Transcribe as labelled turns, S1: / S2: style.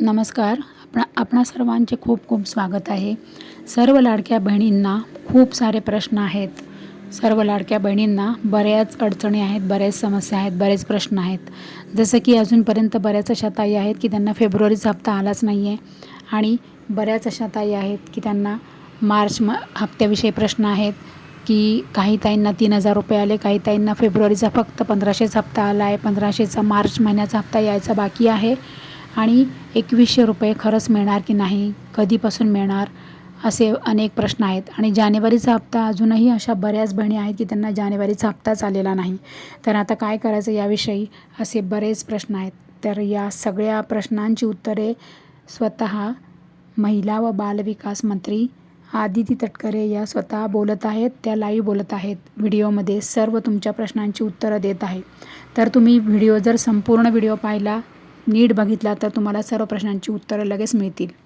S1: नमस्कार. आपणा आपणा सर्वांचे खूप खूप स्वागत आहे. सर्व लाडक्या बहिणींना खूप सारे प्रश्न आहेत. सर्व लाडक्या बहिणींना बऱ्याच अडचणी आहेत बऱ्याच समस्या आहेत बरेच प्रश्न आहेत. जसं की अजूनपर्यंत बऱ्याच अशा ताई आहेत की त्यांना फेब्रुवारीचा हप्ता आलाच नाही आहे आणि बऱ्याच अशा ताई आहेत की त्यांना मार्च म हप्त्याविषयी प्रश्न आहेत की काही ताईंना तीन हजार रुपये आले काही ताईंना फेब्रुवारीचा फक्त पंधराशेचा हप्ता आला आहे पंधराशेचा मार्च महिन्याचा हप्ता यायचा बाकी आहे. आणि एकवीसशे रुपये खरंच मिळणार की नाही कधीपासून मिळणार असे अनेक प्रश्न आहेत. आणि जानेवारीचा हप्ता अजूनही अशा बऱ्याच बहिणी आहेत की त्यांना जानेवारीचा हप्ताच आलेला नाही. तर आता काय करायचं याविषयी असे बरेच प्रश्न आहेत. तर या सगळ्या प्रश्नांची उत्तरे स्वतः महिला व बालविकास मंत्री आदिती तटकरे या स्वतः बोलत आहेत त्या लाईव्ह बोलत आहेत. व्हिडिओमध्ये सर्व तुमच्या प्रश्नांची उत्तरं देत आहे तर तुम्ही व्हिडिओ जर संपूर्ण व्हिडिओ पाहिला नीट बघितला तर तुम्हाला सर्व प्रश्नांची उत्तरं लगेच मिळतील.